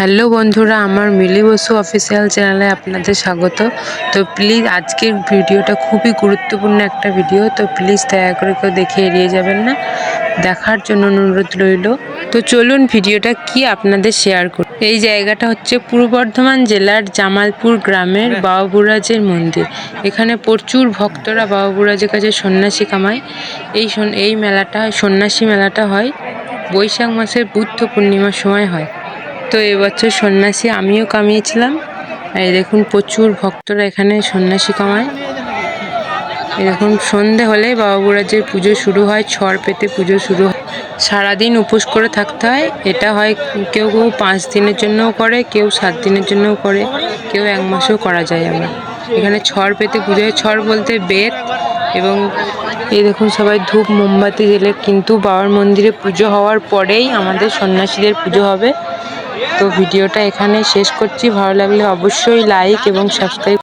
Hello বন্ধুরা, আমার মিলি Basu official চ্যানেলে আপনাদের স্বাগত। তো প্লিজ আজকের ভিডিওটা খুবই গুরুত্বপূর্ণ একটা ভিডিও তো প্লিজ দয়া করে কেউ দেখে এড়িয়ে যাবেন না। দেখার জন্য অনুরোধ রইল। তো চলুন ভিডিওটা কি আপনাদের শেয়ার করুন এই জায়গাটা হচ্ছে পূর্ব বর্ধমান জেলার জামালপুর গ্রামের বাবাবুরাজের মন্দির। এখানে প্রচুর ভক্তরা বাবাবুরাজের কাছে সন্ন্যাসী কামায়। এই এই মেলাটা, সন্ন্যাসী মেলাটা হয় বৈশাখ মাসের বুদ্ধ পূর্ণিমার সময় হয়। তো এবছর সন্ন্যাসী আমিও কামিয়েছিলাম। আর এই দেখুন, প্রচুর ভক্তরা এখানে সন্ন্যাসী কামায়। এরকম সন্ধে হলে বাবা বুড়াজের পুজো শুরু হয়, ছড় পেতে পুজো শুরু হয়। সারাদিন উপোস করে থাকতে হয়, এটা হয় কেউ কেউ পাঁচ দিনের জন্যও করে, কেউ সাত দিনের জন্যও করে, কেউ এক মাসেও করা যায় আবার এখানে ছড় পেতে পুজো হয়, ছড় বলতে বেদ এবং এই দেখুন, সবাই ধূপ মোমবাতি জেলে কিন্তু বাবার মন্দিরে পুজো হওয়ার পরেই আমাদের সন্ন্যাসীদের পুজো হবে। তো ভিডিওটা এখানে শেষ করছি। ভালো লাগলে অবশ্যই লাইক এবং সাবস্ক্রাইব